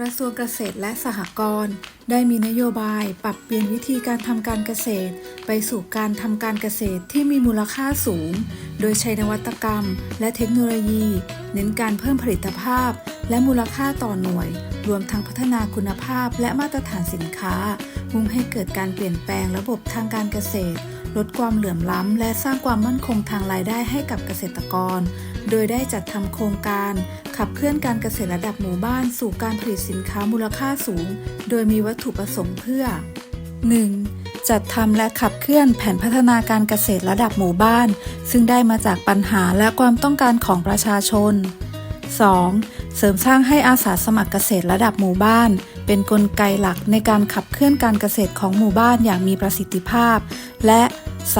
กระทรวงเกษตรและสหกรณ์ได้มีนโยบายปรับเปลี่ยนวิธีการทำการเกษตร ไปสู่การทำการเกษตรที่มีมูลค่าสูง โดยใช้นวัตกรรม และเทคโนโลยี เน้นการเพิ่มผลิตภาพ และมูลค่าต่อหน่วย รวมทั้งพัฒนาคุณภาพและมาตรฐานสินค้า มุ่งให้เกิดการเปลี่ยนแปลงระบบทางการเกษตร ลดความเหลื่อมล้ำ และสร้างความมั่นคงทางรายได้ให้กับเกษตรกร โดยได้จัดทำโครงการ ขับเคลื่อนการเกษตรระดับหมู่บ้านสู่การผลิตสินค้ามูลค่าสูง โดยมีวัตถุประสงค์เพื่อ 1. จัดทำและขับเคลื่อนแผนพัฒนาการเกษตรระดับหมู่บ้าน ซึ่งได้มาจากปัญหาและความต้องการของประชาชน 2. เสริมสร้างให้อาสาสมัครเกษตรระดับหมู่บ้าน เป็นนกลไกหลักในการขับเคลื่อนการเกษตรของหมู่บ้านอย่างมีประสิทธิภาพ และ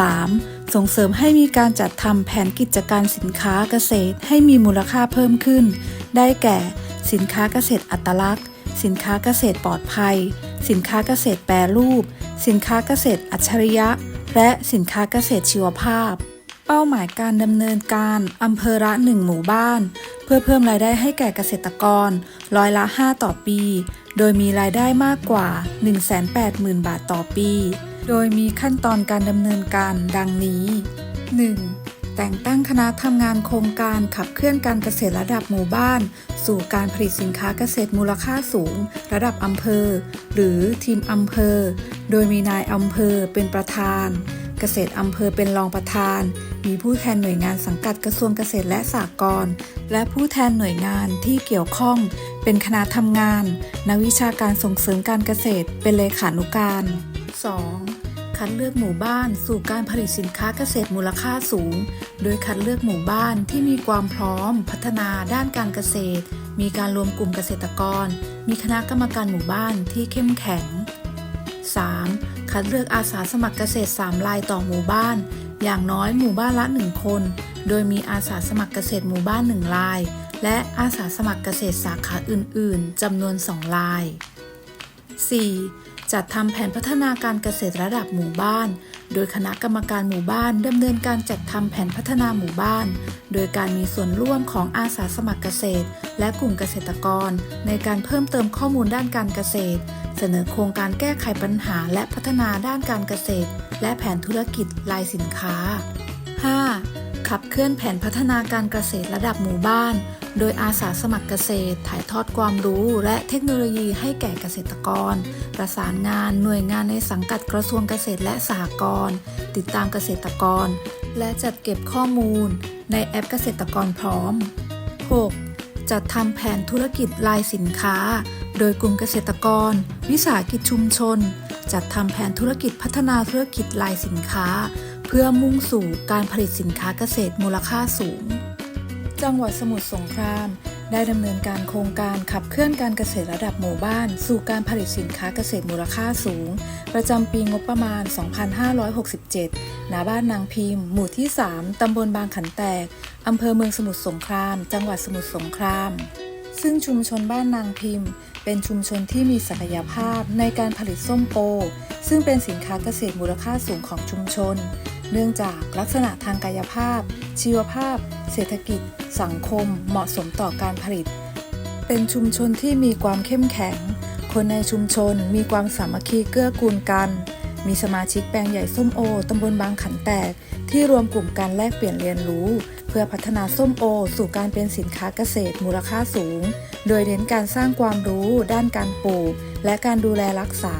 3. ส่งเสริมให้มีการจัดทำแผนกิจการสินค้าเกษตรให้มีมูลค่าเพิ่มขึ้น ได้แก่ สินค้าเกษตรอัตลักษณ์ สินค้าเกษตรปลอดภัย สินค้าเกษตรแปรรูป สินค้าเกษตรอัจฉริยะ และสินค้าเกษตรชีวภาพ เป้าหมายการดำเนินการอำเภอละหนึ่งหมู่บ้าน เพื่อเพิ่มรายได้ให้แก่เกษตรกร ร้อยละ 5 ต่อปี โดยมีรายได้มากกว่า 180,000 บาทต่อปี โดยมีขั้นตอนการดำเนินการดังนี้ 1. แต่งตั้งคณะทำงานโครงการขับเคลื่อนการเกษตรระดับหมู่บ้าน สู่การผลิตสินค้าเกษตรมูลค่าสูง ระดับอำเภอ หรือทีมอำเภอ โดยมีนายอำเภอเป็นประธาน เกษตรอำเภอเป็นรองประธาน มีผู้แทนหน่วยงานสังกัดกระทรวงเกษตรและสหกรณ์และผู้แทนหน่วยงานที่เกี่ยวข้อง เป็นคณะทำงาน นักวิชาการส่งเสริมการเกษตรเป็นเลขานุการ 2. คัดเลือกหมู่บ้านสู่การผลิตสินค้าเกษตรมูลค่าสูง โดยคัดเลือกหมู่บ้านที่มีความพร้อม พัฒนาด้านการเกษตร มีการรวมกลุ่มเกษตรกร มีคณะกรรมการหมู่บ้านที่เข้มแข็ง 3. คัดเลือกอาสาสมัครเกษตร 3 รายต่อหมู่บ้าน อย่างน้อยหมู่บ้านละ 1 คน โดยมีอาสาสมัครเกษตรหมู่บ้าน 1 ราย และอาสาสมัครเกษตรสาขาอื่น ๆจำนวน 2 ราย 4. จัดทำแผนพัฒนาการเกษตรระดับหมู่บ้าน โดยคณะกรรมการหมู่บ้านดำเนินการจัดทำแผนพัฒนาหมู่บ้าน โดยการมีส่วนร่วมของอาสาสมัครเกษตร และกลุ่มเกษตรกร ในการเพิ่มเติมข้อมูลด้านการเกษตร เสนอโครงการแก้ไขปัญหาและพัฒนาด้านการเกษตร และแผนธุรกิจรายสินค้า 5. ขับเคลื่อนแผนพัฒนาการเกษตรระดับหมู่บ้าน โดยอาสาสมัครเกษตร ถ่ายทอดความรู้ และเทคโนโลยีให้แก่เกษตรกร ประสานงาน หน่วยงานในสังกัดกระทรวงเกษตรและสหกรณ์ติดตามเกษตรกร และจัดเก็บข้อมูล ในแอปเกษตรกรพร้อม 6. จัดทำแผนธุรกิจรายสินค้า โดยกลุ่มเกษตรกร วิสาหกิจชุมชน จัดทำแผนธุรกิจพัฒนาธุรกิจรายสินค้า เพื่อมุ่งสู่การผลิตสินค้าเกษตรมูลค่าสูง จังหวัดสมุทรสงคราม ได้ดำเนินการโครงการขับเคลื่อนการเกษตรระดับหมู่บ้าน สู่การผลิตสินค้าเกษตรมูลค่าสูง ประจำปีงบประมาณ 2567 ณ บ้านนางพิมพ์ หมู่ที่ 3 ตำบลบางขันแตก อำเภอเมืองสมุทรสงคราม จังหวัดสมุทรสงคราม ซึ่งชุมชนบ้านนางพิมพ์ เป็นชุมชนที่มีศักยภาพในการผลิตส้มโอ ซึ่งเป็นสินค้าเกษตรมูลค่าสูงของชุมชน เนื่องจากลักษณะทางกายภาพ ชีวภาพ เศรษฐกิจ สังคม เหมาะสมต่อการผลิต เป็นชุมชนที่มีความเข้มแข็ง คนในชุมชนมีความสามัคคีเกื้อกูลกัน มีสมาชิกแปลงใหญ่ส้มโอตำบลบางขันแตก ที่รวมกลุ่มการแลกเปลี่ยนเรียนรู้ เพื่อพัฒนาส้มโอ สู่การเป็นสินค้าเกษตรมูลค่าสูง โดยเน้นการสร้างความรู้ ด้านการปลูก และการดูแลรักษา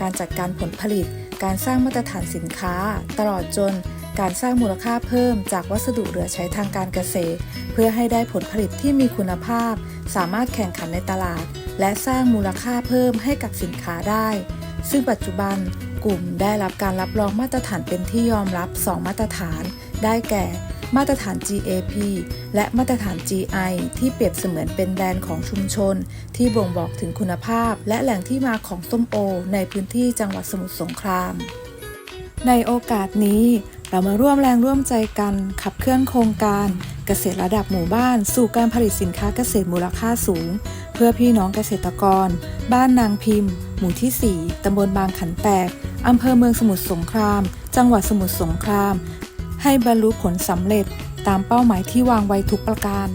การจัดการผลผลิต การสร้างมาตรฐานสินค้า ตลอดจนการสร้างมูลค่าเพิ่มจากวัสดุเหลือใช้ทางการเกษตร เพื่อให้ได้ผลผลิตที่มีคุณภาพ สามารถแข่งขันในตลาด และสร้างมูลค่าเพิ่มให้กับสินค้าได้ ซึ่งปัจจุบันกลุ่มได้รับการรับรองมาตรฐานเป็นที่ยอมรับ 2 มาตรฐาน ได้แก่ มาตรฐาน GAP และมาตรฐาน GI ที่เปรียบเสมือนเป็นแบรนด์ของชุมชน ที่บ่งบอกถึงคุณภาพ และแหล่งที่มาของส้มโอ ในพื้นที่จังหวัดสมุทรสงคราม ในโอกาสนี้เรามาร่วมแรงร่วมใจกันขับเคลื่อนโครงการเกษตรระดับหมู่บ้าน สู่การผลิตสินค้าเกษตรมูลค่าสูง เพื่อพี่น้องเกษตรกร บ้านนางพิมพ์ หมู่ที่ 4 ตำบลบางขันแตก อำเภอเมืองสมุทรสงคราม จังหวัดสมุทรสงคราม ให้บรรลุผลสำเร็จตามเป้าหมายที่วางไว้ทุกประการ